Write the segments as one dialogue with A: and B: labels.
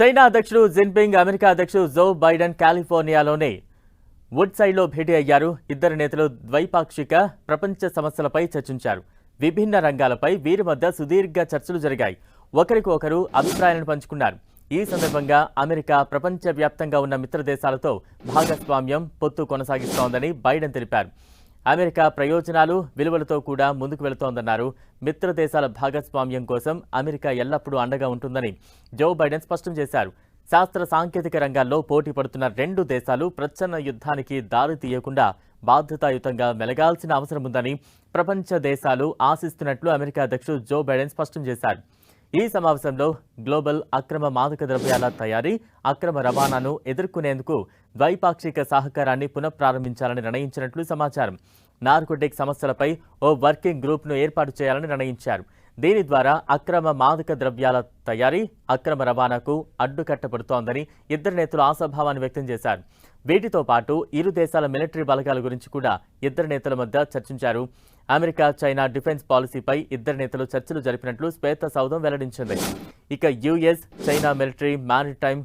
A: China అధ్యక్షుడు Jinping America అధ్యక్షుడు Joe Biden కాలిఫోర్నియాలోని would సైడ్లో భేటీ అయ్యారు. ఇద్దరు నేతలు ద్వైపాక్షిక ప్రపంచ సమస్యలపై చర్చించారు. విభిన్న రంగాలపై వీరి మధ్య సుదీర్ఘ చర్చలు జరిగాయి. ఒకరికి ఒకరు అభిప్రాయాలను పంచుకున్నారు. ఈ సందర్భంగా అమెరికా ప్రపంచవ్యాప్తంగా ఉన్న మిత్ర దేశాలతో భాగస్వామ్యం పొత్తు కొనసాగిస్తోందని బైడెన్ తెలిపారు. అమెరికా ప్రయోజనాలు విలువలతో కూడా ముందుకు వెళుతోందన్నారు. మిత్ర దేశాల భాగస్వామ్యం కోసం అమెరికా ఎల్లప్పుడూ అండగా ఉంటుందని జో బైడెన్ స్పష్టం చేశారు. శాస్త్ర సాంకేతిక రంగాల్లో పోటీ పడుతున్న రెండు దేశాలు ప్రచ్ఛన్న యుద్ధానికి దారి తీయకుండా బాధ్యతాయుతంగా మెలగాల్సిన అవసరం ఉందని ప్రపంచ దేశాలు ఆశిస్తున్నట్లు అమెరికా అధ్యక్షుడు జో బైడెన్ స్పష్టం చేశారు. ఈ సమావేశంలో గ్లోబల్ అక్రమ మాదక ద్రవ్యాల తయారీ అక్రమ రవాణాను ఎదుర్కొనేందుకు ద్వైపాక్షిక సహకారాన్ని పునఃప్రారంభించాలని నిర్ణయించినట్లు సమాచారం. నార్కోటిక్ సమస్యలపై ఓ వర్కింగ్ గ్రూప్ను ఏర్పాటు చేయాలని నిర్ణయించారు. దీని ద్వారా అక్రమ మాదక ద్రవ్యాల తయారీ అక్రమ రవాణాకు అడ్డుకట్టబడుతోందని ఇద్దరు నేతలు ఆశాభావాన్ని వ్యక్తం చేశారు. వీటితో పాటు ఇరు దేశాల మిలిటరీ బలగాల గురించి కూడా ఇద్దరు నేతల మధ్య చర్చించారు. అమెరికా చైనా డిఫెన్స్ పాలసీపై ఇద్దరు నేతలు చర్చలు జరిపినట్లు శ్వేత సౌధం వెల్లడించింది. ఇక US China military maritime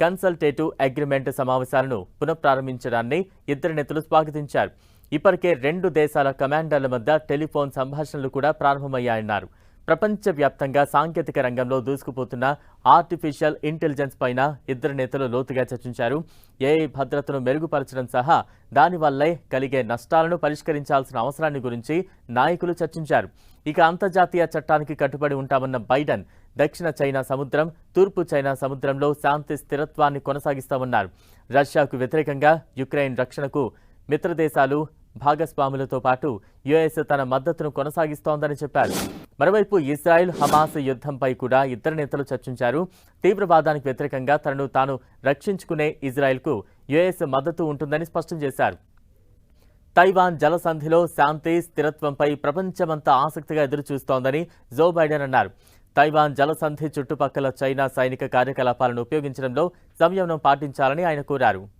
A: consultative agreement సమావేశాలను పునఃప్రారంభించడాన్ని ఇద్దరు నేతలు స్వాగతించారు. ఇప్పటికే రెండు దేశాల కమాండర్ల మధ్య టెలిఫోన్ సంభాషణలు కూడా ప్రారంభమయ్యాయన్నారు. ప్రపంచవ్యాప్తంగా సాంకేతిక రంగంలో దూసుకుపోతున్న ఆర్టిఫిషియల్ ఇంటెలిజెన్స్ పైన ఇద్దరు నేతలు లోతుగా చర్చించారు. ఏఐ భద్రతను మెరుగుపరచడం సహా దానివల్లే కలిగే నష్టాలను పరిష్కరించాల్సిన అవసరాన్ని గురించి నాయకులు చర్చించారు. ఇక అంతర్జాతీయ చట్టానికి కట్టుబడి ఉంటామన్న బైడెన్ దక్షిణ చైనా సముద్రం తూర్పు చైనా సముద్రంలో శాంతి స్థిరత్వాన్ని కొనసాగిస్తామన్నారు. రష్యాకు వ్యతిరేకంగా యుక్రెయిన్ రక్షణకు మిత్రదేశాలు భాగస్వాములతో పాటు యుఎస్ తన మద్దతును కొనసాగిస్తోందని చెప్పారు. మరోవైపు ఇజ్రాయెల్ హమాస్ యుద్ధంపై కూడా ఇద్దరు నేతలు చర్చించారు. తీవ్రవాదానికి వ్యతిరేకంగా తనను తాను రక్షించుకునే ఇజ్రాయెల్కు యుఎస్ మద్దతు ఉంటుందని స్పష్టం చేశారు. తైవాన్ జలసంధిలో శాంతి స్థిరత్వంపై ప్రపంచమంతా ఆసక్తిగా ఎదురుచూస్తోందని జో బైడెన్ అన్నారు. తైవాన్ జలసంధి చుట్టుపక్కల చైనా సైనిక కార్యకలాపాలను ఉపయోగించడంలో సంయమనం పాటించాలని ఆయన కోరారు.